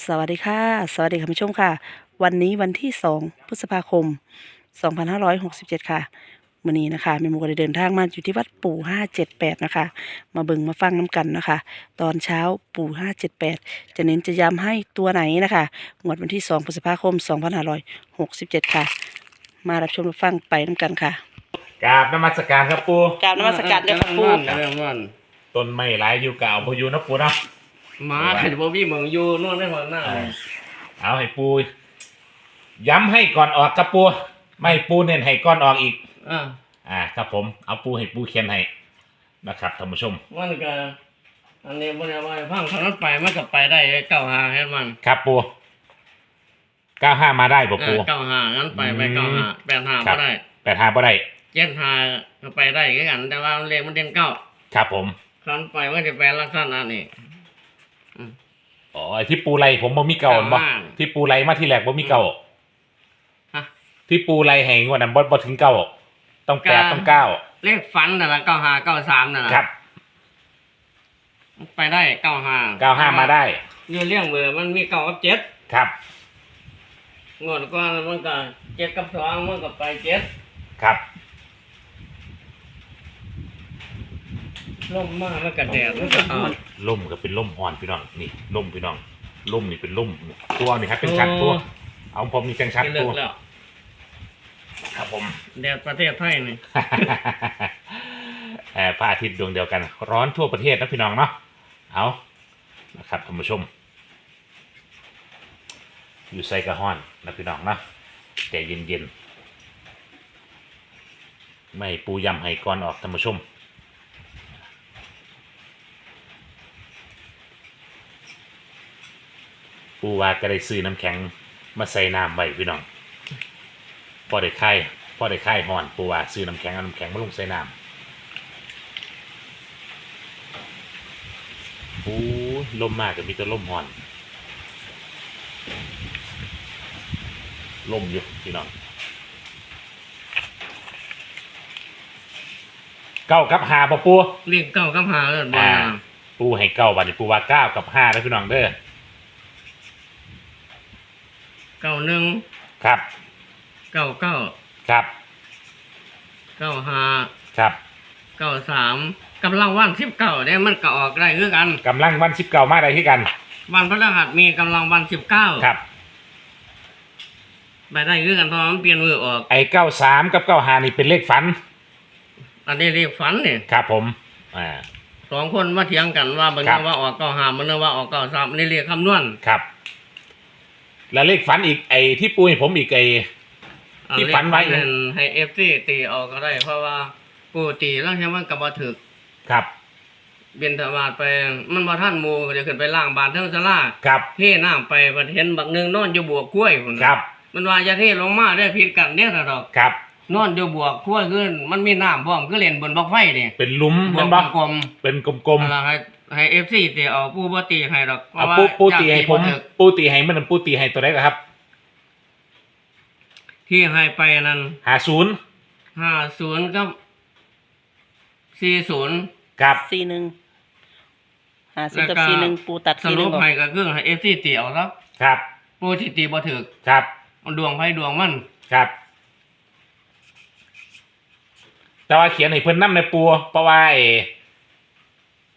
สวัสดีค่ะ สวัสดีคุณผู้ชมค่ะ วันนี้วันที่ 2 พฤษภาคม 2567 ค่ะวันนี้นะคะแม่หมูก็ได้เดินทางมาอยู่ที่วัดปู่578นะคะ มาเบิ่งมาฟังน้ำกันนะคะ ตอนเช้าปู่578จะเน้นจะย้ำให้ตัวไหนนะคะงวดวันที่2พฤษภาคม2567ค่ะ มารับชมรับฟังไปน้ำกันค่ะกราบนมัสการครับปูกราบนมัสการเจ้าค่ะปู่เรื่องมันต้นไม้หลายอยู่เก่าพออยู่นะปูเนาะ หมาเห็นบ่มีเมืองอยู่นู่นได้หมดหน้าเอาให้ปู ย้ำให้ก่อนออกครับปู ไม่ให้ปูเน้นให้ก่อนออกอีก อ่าอ่า ครับผม เอาปูให้ปูเขียนให้นะครับท่านผู้ชม มันก็อันนี้บ่ได้ว่าให้ฟังทางนั้นไปมันก็ไปได้เก้าหาให้มันครับปูเก้าห้ามาได้ป่ะปูเก้าหางั้นไปไปอืมเก้าหาแปดหาครับ่บได้แปดห้าบ่ได้เจ็ดหาก็ไปได้คือกัน แต่ว่าเลขมันเด่นเก้าครับผม ครั้นไปมันจะแปลลักษณะนี่ อ๋อไอ้ที่ปูไรผมบ่มีเก่าบ่เก้าห้าที่ปูไรมาที่แรกบ่มีเก่าฮะ ที่ปูไรให้งวดนั้นบ่บ่ถึงเก้าต้องแปดเก้าต้องเก้าเลขฝันนั่นล่ะเก้าหาเก้าสามนั่นล่ะครับไปได้เก้าหาเก้าห้ามาได้อยู่เรื่องเบอร์มันมีเก้ากับเจ็ดครับงวดก่อนมันก็เจ็ดกับสองมันก็ไปเจ็ดครับ ล่มมากแล้วก็แดดมันก็เอาล่มก็เป็นล่มอ่อนพี่น้องนี่ล่มพี่น้องล่มนี่เป็นล่มตัวนี่ครับเป็นชัดตัว เอาผมนี่เป็นชัดที่เลิตัวกแล้วครับผม แดดประเทศไทยนี่แออพระอาทิตย์ดวงเดียวกัน ร้อนทั่วประเทศนะพี่น้องเนาะเอานะครับท่านผู้ชม อยู่ไซกะฮอนนะพี่น้องเนาะใจเย็นๆไม่ให้ปูยำให้ก่อนออกท่านผู้ชม ปูว่าก็ได้ซื้อน้ำแข็งมาใส่น้ำไว้พี่น้องพอได้ไข่พอได้ไข่ห่อนปูว่าซื้อน้ำแข็งเอาน้ำแข็งมาลงใส่น้ำโอ้ยลมมากกับมีแต่ลมห่อนลมอยู่พี่น้องเก้ากับหาปะปูเรียกเก้ากับหาเลยบ่อ่านะปูให้เก้าบัดนี้ปูว่าเก้ากับห้าแล้วพี่น้องเด้อ เก้าหนึ่งครับ เก้าเก้าครับ เก้าห้าครับ เก้าสามกำลังวันสิบเก้าเนี่ยมันก็ออกได้คือกันกำลังวันสิบเก้ามาได้ที่กัน วันพฤหัสมีกำลังวันสิบเก้าครับ ไปได้คือกันเพราะมันเปลี่ยนมือออก ไอ้เก้าสามกับเก้าห้านี่เป็นเลขฝัน อันนี้เรียกฝันเนี่ยครับผม อ่า สองคนมาเถียงกันว่าบางครัทีบว่าออกเก้าห้ามันนึกว่าออกเก้าสามนี่เรียกคำนวณ ครับ แล้วเลขฝันอีกไอ้ที่ปูให้ผมอีกไอ้เอาที่ฝันไว้เลขให้เอฟซีตีออกก็ได้ เพราะว่าปูตีแล้วใช่ไหมนกับว่าถึกครับเบียนธบาตไป มันบ่ท่านหมูก็จะขึ้นไปล่างบานเท่าสลาครับเทน้ำไปประเห็นบักหนึงนอนอยู่บวกกล้วยพุ่นน่ะครับมันว่าจะเทลงมาได้ผิดกันเนี่ยนะดอก ครับ นอนอยู่บวกกล้วยขึ้นมันมีน้ำพร้อมก็เล่นบนบล็อกไฟนี่เป็นหลุมบวแมักนบ่กลมเป็นกๆลมนั่นล่ะให้ ให้เอฟซีตีเอาปูบ่ตีให้ดอกๆเอาปูปูตีให้ผมอยากบ่ถึกปูตีให้มันปูตีให้ตัวไหนก็ครับที่ให้ไปนั้นหาศูนย์50กับ40ครับสี่หนึ่งหาสิแล้วกับก็ สี่หนึ่งปูตัดสสี่หรุนึ่ปงออกให้ก็คือให้เอฟซีตีเอาครับครับปูที่ตีบ่ถึกครับเอาดวงไผดวงมันครับ แต่ว่าเขียนให้เพิ่นนำในปูเพราะว่าไอ้ไ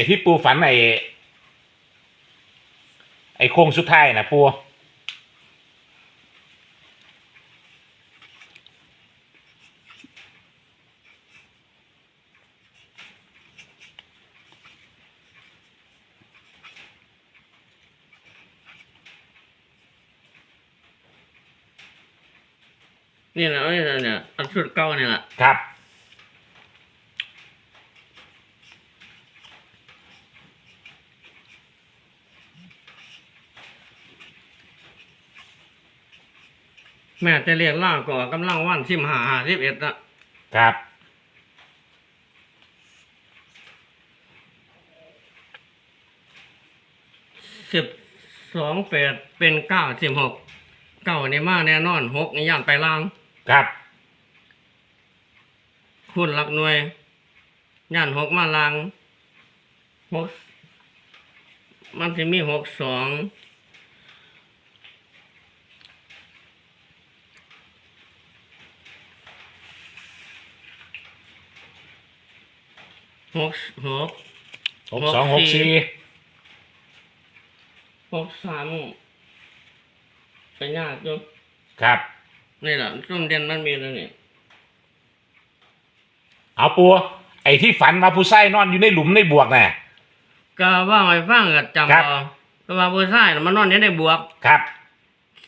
อ้ที่ปูฝันไอ้ไอ้โค้งสุดท้ายนะปูนี่แหละนี่แหละเนี่ยอันสุดเก่านี่แหละครับ แม่จะเรียกล่าก่อกำลังวันสิบห้าห้าสิบเอ็ดละครับสิบสองแปดเป็นเก้าสิบหกเก้าในมาแน่นอนหกในย่านไปล่าง ครับ คุณหลักหน่วยย่านหกมาล่างหกมันจะมีหกสอง หกหกหกสองหกสี่หกสามไปยากอยู่ครับ นี่แหละช่วงเด่นมันมีแล้วนี่เอาปูไอ้ที่ฝันมาผู้ไส้นอนอยู่ในหลุมในบวกน่ะก็ว่าไอ้ฟังก็จำครับเอาเพราะว่าผู้ชายน่ะมันนอนอยู่ในบวกครับ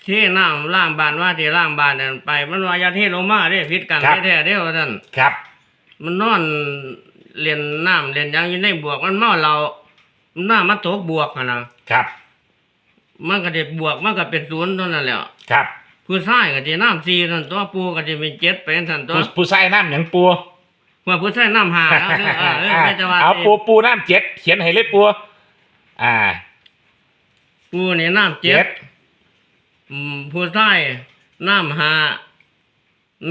ที่น้ำล่างบานว่าที่ล่างบานนั่นไป มันว่าอยาเทลงมาเด้พิษกันครับแท้ๆเด้ว่าท่านครับ มันนอน เรียนน้ำเรียนหยังอยู่ในบวกมันเมาเรามันน้ามันตกบวกอะนะครับ มันก็จะบวกมันก็เป็นศูนย์เท่านั้นแหละครับ ผู้ชายก็จะน้ำสี่นั่นตัวปูก็จะเป็นเจ็ดเป็นสันตัวผู้ผู้ไส้น้ำหยังปูว่าผู้ชายน้ำหาเอาเด้อเออเออไม่จะว่าเอาปูปูน้ำเจ็ดเขียนให้เลยปูอ่า ปูนี่น้ำเจ็ดอืมผู้ชายน้ำหา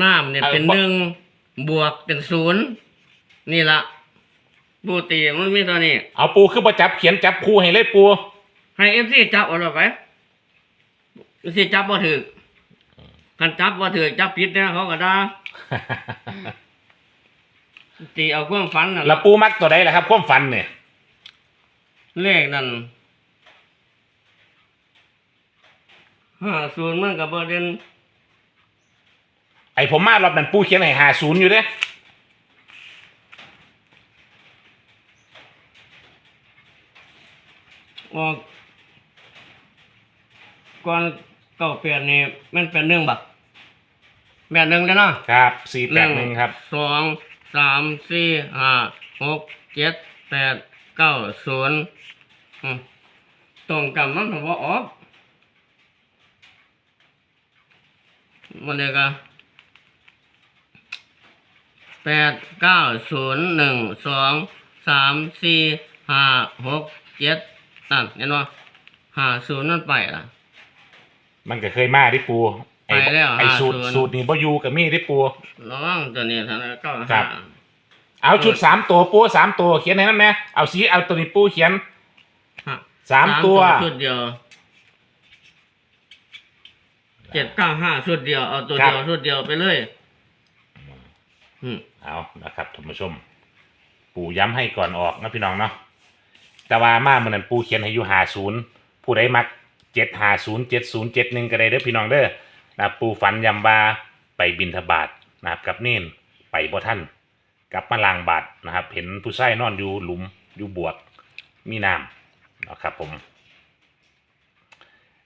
น้ำเนี่ยเป็นหนึ่งบวกเป็นศูนย์ นี่ละปูตีมันมีตัวนี้ เอาปูขึ้นมาจับเขียนจับคู่ให้เลยปู ให้เอฟซีจับเอาละไปเอฟซีจับบ่ถือกันจับบ่ถือจับผิดเนี่ยเขาก็ด่าตีเอาความฝันน่ะแล้วปูมักตัวใดล่ะครับความฝันเนี่ยเลขนั่นห้าศูนย์มันกับเบอร์เดนไอผมมารอบนั้นปูเขียนให้หาศูนย์อยู่เด้ ออกก่อนเก้าเปลี่ยนนี่มันเป็นหนึ่งบักแม่นหนึ่งแล้วเนาะครับสี่แปดหนึ่งครับ สองสามสี่ห้าหกเจ็ดแปดเก้าศูนย์อืมตรงกับมันผมว่าออกมันเดียวกันแปดเก้าศูนย์หนึ่งสองสามสี่ห้าหกเจ็ด นั่นเห็นไหมห้าศูนย์นั่นไปละมันก็เคยมาที่ปูไอไปแล้วไอสูตร50 สูตรนี่บ่อยู่กับมีที่ปู ระวังตัวนี้ท่านก็ครัห้าบ เอาชุดสามตัวปูสามตัวเขียนให้นั่นไหมเอาสีเอาตัวนี้ปูเขียนห้าสามตัวชุดเดียวเจ็ดเก้าห้าชุดเดียวเอาตัวครับเดียวชุดเดียวไปเลย อืม เอานะครับท่านผู้ชม ปูย้ำให้ก่อนออกนะพี่น้องเนาะ แต่ว่ามาเมื่อนั้นปูเขียนให้อยู่หาศูนย์ผู้ใดมักเจ็ดหาศูนย์เจ็ดศูนย์เจ็ดหนึ่งก็ได้เด้อพี่น้องเด้อนะปูฝันยำบาไปบินทบาทนะครับกับเน่นไปบ่ท่านกลับมาลางบาทนะครับ เห็นผู้ชายนอนอยู่หลุมอยู่บวกมีน้ำนะครับผม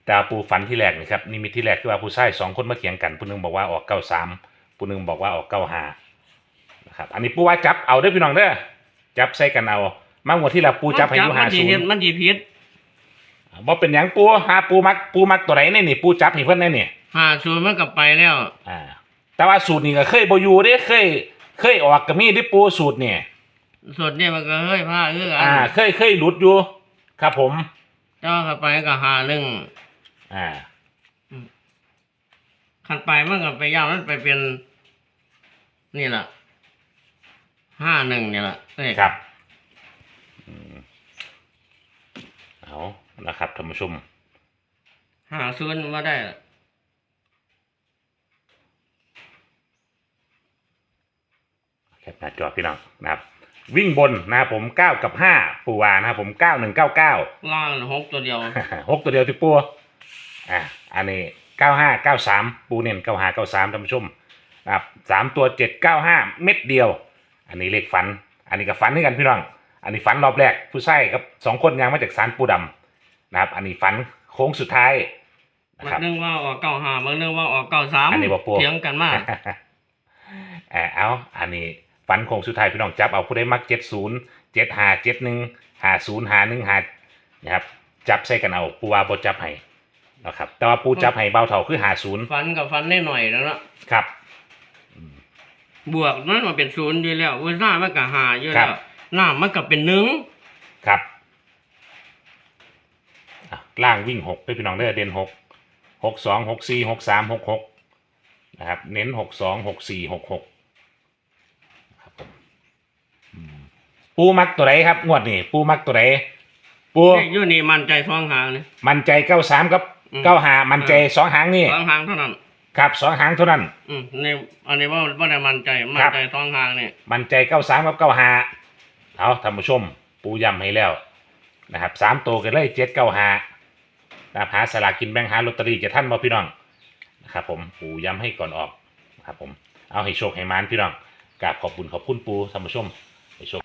แต่ปูฝันที่แรกนี่ครับนิมิตที่แรกคือว่าผู้ชายสองคนมาเถียงกันผู้หนึงบอกว่าออกเก้าสามผู้หนึงบอกว่าออกเก้าห้านะครับอันนี้ปูว่าจับเอาเด้อพี่น้องเด้อจับใส่กันเอา มากกว่าที่เราปูจับให้อยูมัหานจีศูนเฮ็ดย์มันจีพิษบ่เป็นหยังปูหาปูมักปูมักตัวไหนนี่นี่ปูจับให้เพิ่นแน่นี่ห้าศูนย์มันก็ไปแล้ว อ่า แต่ว่าสูตรนี่ก็เคยบ่อยู่เด้เคย เคยออกก็มีเด้ปูสูตรนี่ส่วนนี้มันก็เฮ้ยผ้าเอื้ออัอ่า เคยเคยหลุดอยู่ ครับผมเจ้าเข้าไปก็หาหนึ่งอ่าขันไปมันก็ไปยาวมันไปเป็น นี่แหละห้าหนึ่งนี่แหละเลขครับอืม เอานะครับท่านผู้ชมห้าศูนย์มาได้แคปหน้าจอพี่น้องนะครับ วิ่งบนนะครับผมเก้ากับห้าปูวานะครับผมเก้าหนึ่งเก้าเก้าล่างหกตัวเดียวหกตัวเดียวที่ปูอะอันนี้เก้าห้าเก้าสามปูเน้นเก้าห้าเก้าสามท่านผู้ชมนะครับสามตัวเจ็ดเก้าห้าเม็ดเดียว อันนี้เลขฝัน อันนี้ก็ฝันด้วยกันพี่น้อง อันนี้ฝันรอบแรกผู้ใช้ครับสองคนยังมาจากสารปูดำนะครับ อันนี้ฝันโค้งสุดท้ายนะบาครับงนึงว่าออกเก้าห้าบางนึงว่าออกเก้าสามอันนี้บอกปูเถียงกันมาก เออเอาอันนี้ฝันโคงสุดท้ายพี่น้องจับเอาผู้ได้มักเจ็ดศูนย์เจ็ดหาเจ็ดหนึ่งหาศูนย์หาหนึ่งหานะครับจับใส่กันเอาปูว่าบจับให้นะครับแต่ว่าปูจับให้เบาเท่าคือหาศูนย์ฟันกับฟันได้หน่อยแล้วเนาะครับ บวกมันมาเป็นศูนย์อยู่แล้วอุ้ยหน้ามันก็หาอยู่ครัแล้วบห น้ามันก็เป็นหนึ่งครับอะล่างวิ่งหกด้วยพี่น้องเด้อเด่นหกหกสองหกสี่หกสามหกหกนะครับ เน้นหกสองหกสี่หกหกครับผมอืมปูมักตัวไหนครับ งวดนี่ปูมักตัวไหนปูเลขอยู่นี่มันใจสองหางนี่ มันใจเก้าสามกับอืม เก้าหามันใจสองหางนี่สองหางเท่านั้น ครับสองหางเท่านั้น อืมนี่อันนี้ว่าว่าได้มันใจมันครับใจสองหางนี่มันใจเก้าสามกับเก้าหา เอาท่านผู้ชม ปูย้ำให้แล้วนะครับสามตัวกันเลยเจ็ดเก้าหานะหาสลากกินแบ่งหาลอตเตอรี่จะท่านบ่พี่น้องนะครับผมปูย้ำให้ก่อนออกนะครับผมเอาให้โชคให้มานพี่น้องกราบขอบคุณขอบคุณปูท่านผู้ชมให้โชค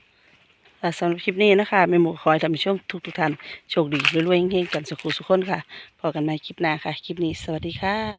สำหรับคลิปนี้นะคะแม่หมูขอให้ท่านผู้ชมทุกทุกท่านโชคดีรวยๆเฮงๆกันสุขุสุขคนค่ะพอกันใหม่คลิปหน้าค่ะ คลิปนี้สวัสดีค่ะ